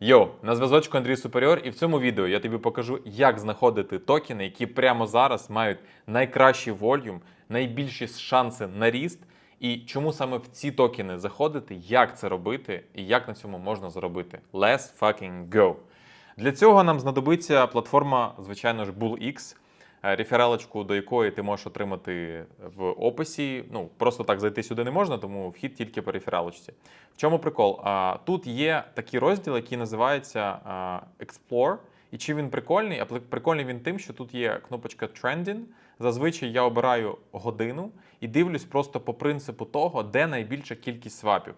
Йоу, на зв'язочку Андрій Суперіор, і в цьому відео я тобі покажу, як знаходити токени, які прямо зараз мають найкращий волюм, найбільші шанси на ріст, і чому саме в ці токени заходити, як це робити і як на цьому можна заробити. Let's fucking go! Для цього нам знадобиться платформа, звичайно ж, BullX, рефералочку до якої ти можеш отримати в описі. Ну, просто так зайти сюди не можна, тому вхід тільки по рефералочці. В чому прикол? Тут є такий розділ, який називається Explore. І чи він прикольний? А прикольний він тим, що тут є кнопочка Trending. Зазвичай я обираю годину і дивлюсь просто по принципу того, де найбільша кількість свапів.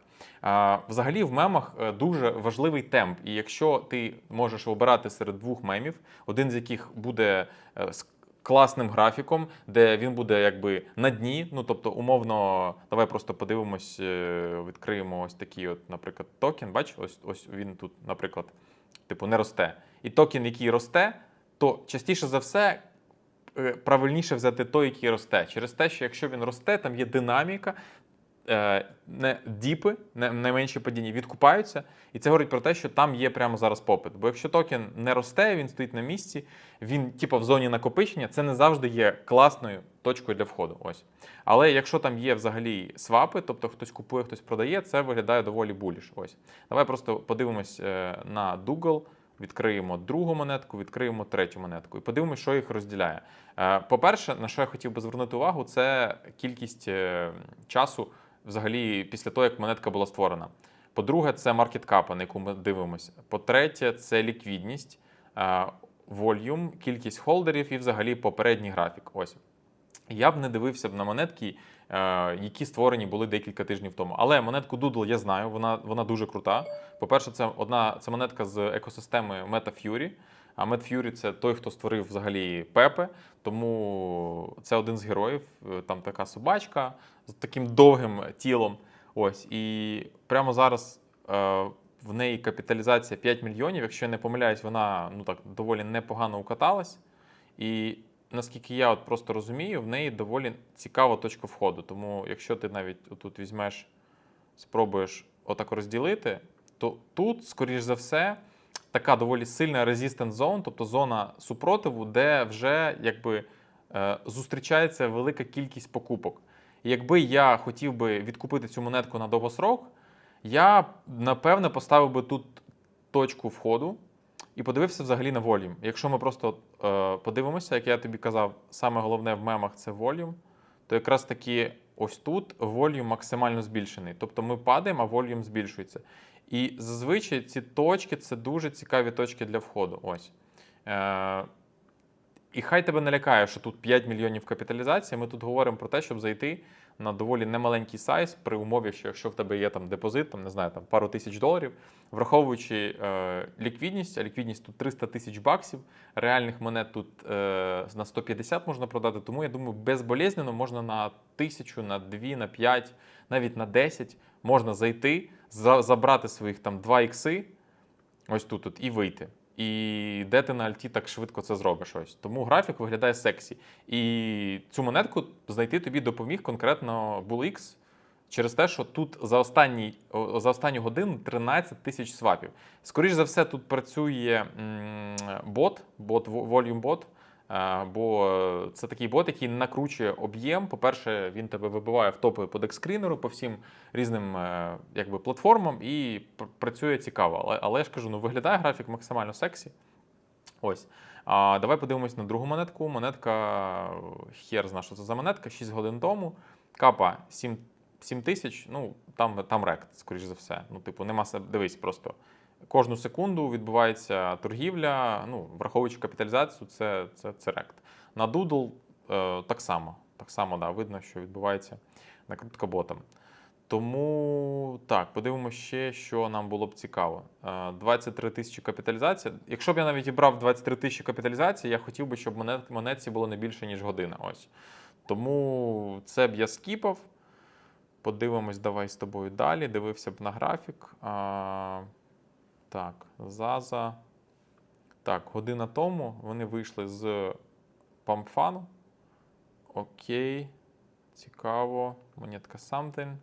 Взагалі в мемах е, дуже важливий темп. І якщо ти можеш обирати серед двох мемів, один з яких буде е, класним графіком, де він буде якби на дні. Ну тобто, умовно, давай просто подивимось, е, відкриємо ось такий, от, наприклад, токен. Бач, ось ось він тут, наприклад, типу, не росте. І токен, який росте, то частіше за все. е, Правильніше взяти той, який росте, через те, що якщо він росте, там є динаміка, не діпи, не, найменші падіння відкупаються, і це говорить про те, що там є прямо зараз попит. Бо якщо токен не росте, він стоїть на місці, він типу в зоні накопичення, це не завжди є класною точкою для входу. Ось. Але якщо там є взагалі свапи, тобто хтось купує, хтось продає, це виглядає доволі буліш. Ось. Давай просто подивимось е, на Google. Відкриємо другу монетку, відкриємо третю монетку і подивимося, що їх розділяє. Е, По-перше, на що я хотів би звернути увагу, це кількість е, часу взагалі після того, як монетка була створена. По-друге, це маркет капа, на яку ми дивимося. По-третє, це ліквідність, е, волюм, кількість холдерів і взагалі попередній графік. Ось. Я б не дивився б на монетки, е, які створені були декілька тижнів тому. Але монетку Doodle я знаю, вона, вона дуже крута. По-перше, це одна це монетка з екосистеми MetaFury. А MetaFury – це той, хто створив взагалі Пепе, тому це один з героїв. Е, Там така собачка з таким довгим тілом. Ось. І прямо зараз е, в неї капіталізація 5 мільйонів. Якщо я не помиляюсь, вона ну так доволі непогано укаталась. І наскільки я от просто розумію, в неї доволі цікава точка входу. Тому якщо ти навіть тут візьмеш, спробуєш отак розділити, то тут, скоріш за все, така доволі сильна resistant zone, тобто зона супротиву, де вже якби е, зустрічається велика кількість покупок. І якби я хотів би відкупити цю монетку на довгосрок, я напевне поставив би тут точку входу і подивився взагалі на волюм. Якщо ми просто е, подивимося, як я тобі казав, саме головне в мемах це волюм, то якраз таки ось тут волюм максимально збільшений. Тобто ми падаємо, а волюм збільшується. І зазвичай ці точки це дуже цікаві точки для входу. Ось. Е, і хай тебе не лякає, що тут 5 мільйонів капіталізації. Ми тут говоримо про те, щоб зайти на доволі немаленький сайз при умові, що якщо в тебе є там депозит, там не знаю, там пару тисяч доларів, враховуючи е, ліквідність, а ліквідність тут 300 тисяч баксів, реальних монет тут е, на 150 можна продати. Тому я думаю, безболезненно можна на тисячу, на дві, на 5, навіть на 10 можна зайти, за, забрати своїх там 2 ікси, ось тут, тут і вийти. І де ти на альті так швидко це зробиш ось. Тому графік виглядає сексі. І цю монетку знайти тобі допоміг конкретно BullX через те, що тут за, останні, за останню годину 13 тисяч свапів. Скоріше за все, тут працює м, бот, бот Volume Bot, бо це такий бот, який накручує об'єм. По-перше, він тебе вибиває в топи по декскрінеру, по всім різним е, якби, платформам і працює цікаво. Але, але я ж кажу, ну виглядає графік максимально сексі. Ось. А, давай подивимось на другу монетку. Монетка, хер зна, що це за монетка, 6 годин тому. Капа 7, 7 тисяч, ну там, там рект, скоріш за все. Ну, типу, нема дивись просто. Кожну секунду відбувається торгівля, ну, враховуючи капіталізацію, це, це, це рект. На Doodle е, так само. Так само, да, видно, що відбувається накрутка ботом. Тому так, подивимося ще, що нам було б цікаво. Е, 23 тисячі капіталізація. Якщо б я навіть брав 23 тисячі капіталізації, я хотів би, щоб монет, монетці було не більше, ніж година. Ось. Тому це б я скіпав. Подивимось, давай з тобою далі. Дивився б на графік. Так, Заза. Так, година тому вони вийшли з памфану. Окей. Цікаво. Монетка something.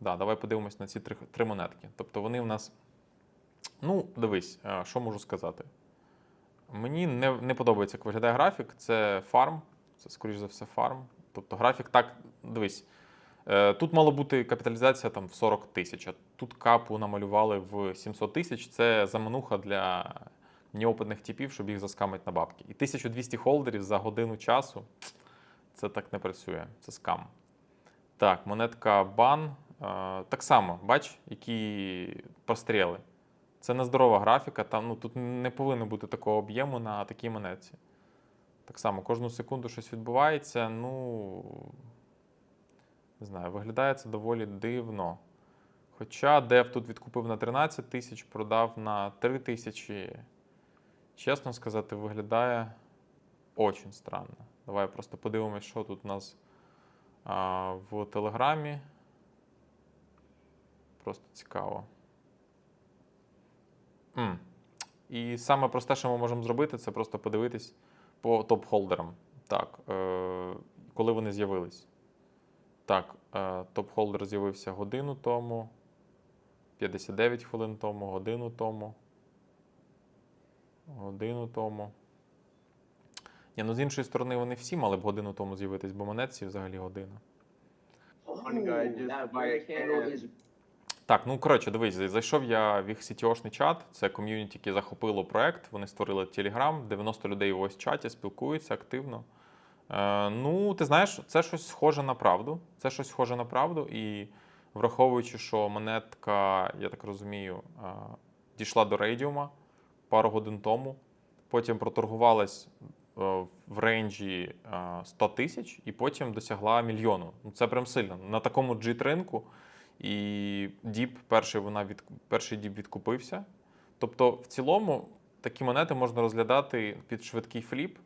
Да, давай подивимось на ці три, три монетки. Тобто вони у нас Ну, дивись, е, що можу сказати. Мені не, не подобається, як виглядає графік. Це фарм, це, скоріш за все, фарм. Тобто графік так, дивись. Е, Тут мало бути капіталізація там, в 40 тисяч, а тут капу намалювали в 700 тисяч. Це замануха для неопитних типів, щоб їх заскамити на бабки. І 1200 холдерів за годину часу це так не працює. Це скам. Так, монетка бан. е, Так само, бач, які простріли. Це нездорова графіка, там ну, тут не повинно бути такого об'єму на такій монетці. Так само, кожну секунду щось відбувається. Ну, не знаю, виглядає це доволі дивно. Хоча Дев тут відкупив на 13 тисяч, продав на 3 тисячі. Чесно сказати, виглядає очень странно. Давай просто подивимось, що тут у нас а, в Телеграмі. Просто цікаво. М. І саме просте, що ми можемо зробити, це просто подивитись по топ-холдерам. Так, е, коли вони з'явились. Так, е, топ-холдер з'явився годину тому, 59 хвилин тому, годину тому. Годину тому. Ні, ну з іншої сторони, вони всі мали б годину тому з'явитись, бо монетці взагалі година. Так, ну коротше, дивись, зайшов я в їх CTO-шний чат. Це ком'юніті, яке захопило проект. Вони створили Telegram, 90 людей в ось чаті спілкуються активно. Е, ну, ти знаєш, це щось схоже на правду. Це щось схоже на правду. І враховуючи, що монетка, я так розумію, е, дійшла до рейдіума пару годин тому, потім проторгувалась е, в рейнджі е, 100 тисяч і потім досягла мільйону. Ну, це прям сильно. На такому джит ринку. І діп, перший вона від перший діп відкупився. Тобто, в цілому такі монети можна розглядати під швидкий фліп.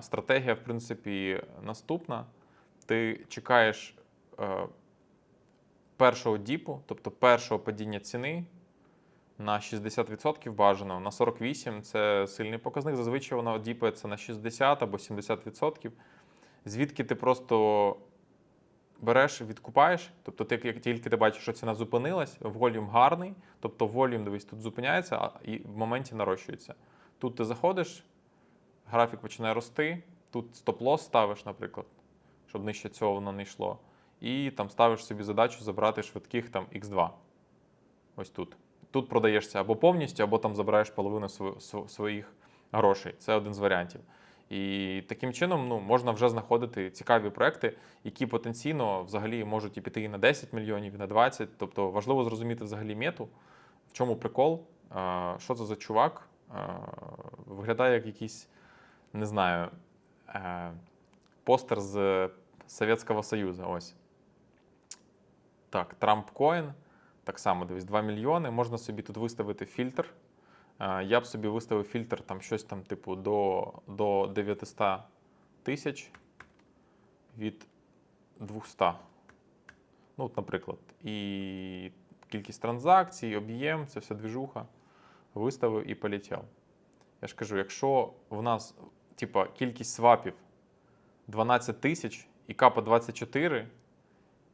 Стратегія, в принципі, наступна. Ти чекаєш е, першого діпу, тобто першого падіння ціни на 60% бажано. На 48% це сильний показник. Зазвичай вона діпається на 60 або 70%. Звідки ти просто береш, відкупаєш. Тобто, ти як тільки ти бачиш, що ціна зупинилась, волюм гарний, тобто волюм, дивись, тут зупиняється і в моменті нарощується. Тут ти заходиш, графік починає рости, тут стоп-лосс ставиш, наприклад, щоб нижче цього воно не йшло. І там ставиш собі задачу забрати швидких там X2. Ось тут. Тут продаєшся або повністю, або там забираєш половину сво- сво- своїх грошей. Це один з варіантів. І таким чином ну, можна вже знаходити цікаві проекти, які потенційно взагалі можуть і піти і на 10 мільйонів, і на 20. Тобто важливо зрозуміти взагалі мету, в чому прикол, що це за чувак. Виглядає як якийсь, не знаю, е, постер з Совєтського Союзу. Ось. Так, Трамп Коін. Так само, дивись, 2 мільйони. Можна собі тут виставити фільтр. Е, Я б собі виставив фільтр там щось там, типу, до, до 900 тисяч від 200. Ну, от, наприклад. І кількість транзакцій, об'єм, це вся двіжуха. Виставив і полетів. Я ж кажу, якщо в нас, типа, кількість свапів 12 тисяч і капа 24,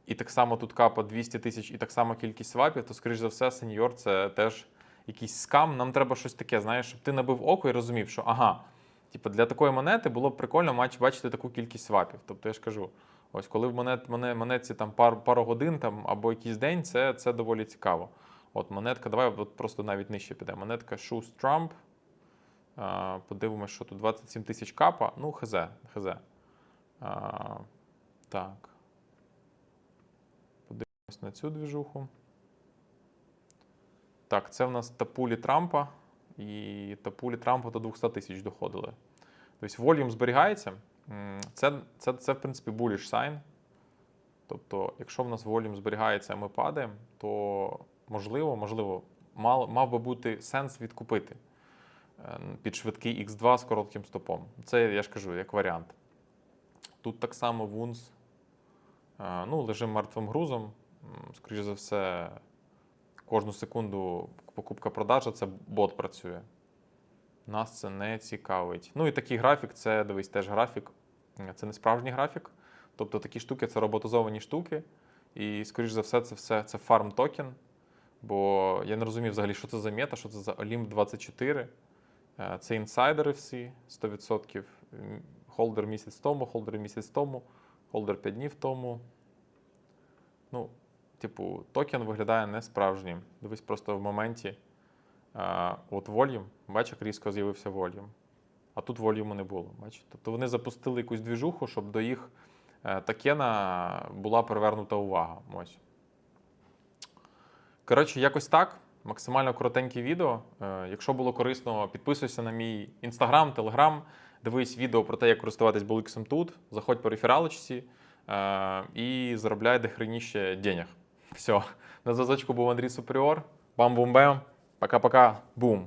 і так само тут капа 200 тисяч, і так само кількість свапів, то, скоріш за все, сеньор це теж якийсь скам. Нам треба щось таке, знаєш, щоб ти набив око і розумів, що ага, типу, для такої монети було б прикольно бачити таку кількість свапів. Тобто я ж кажу, ось коли в монет, моне, монетці там пар, пару годин там, або якийсь день, це, це доволі цікаво. От монетка, давай от просто навіть нижче піде. Монетка Shoes Trump. Подивимось, що тут 27 тисяч капа. Ну, хз, хз. А, так. Подивимось на цю двіжуху. Так, це в нас тапулі Трампа. І тапулі Трампа до 200 тисяч доходили. Тобто волюм зберігається. Це, це, це в принципі, bullish sign. Тобто, якщо в нас волюм зберігається, а ми падаємо, то можливо, можливо, мав, мав би бути сенс відкупити під швидкий X2 з коротким стопом. Це я ж кажу, як варіант. Тут так само вунс. е, Ну, лежим мертвим грузом. Скоріше за все, кожну секунду покупка-продажа це бот працює. Нас це не цікавить. Ну і такий графік це дивись, теж графік. Це не справжній графік. Тобто такі штуки це роботизовані штуки. І, скоріш за все, це все це фарм токен. Бо я не розумів взагалі, що це за мета, що це за Olymp 24. Е, Це інсайдери всі 100%. Холдер місяць тому, холдер місяць тому, холдер 5 днів тому. Ну, типу, токен виглядає не справжнім. Дивись просто в моменті. А, от Volume, бач, як різко з'явився Volume. А тут Volume не було. Бач? Тобто вони запустили якусь двіжуху, щоб до їх е, токена була привернута увага. Ось. Коротше, якось так. Максимально коротеньке відео. Е, Якщо було корисно, підписуйся на мій інстаграм, телеграм. Дивись відео про те, як користуватись Боликсом тут. Заходь по рефералочці е, і заробляй дохреніще денег. Все. На зв'язочку був Андрій Суперіор. Бам-бум-бем. Пока-пока. Бум.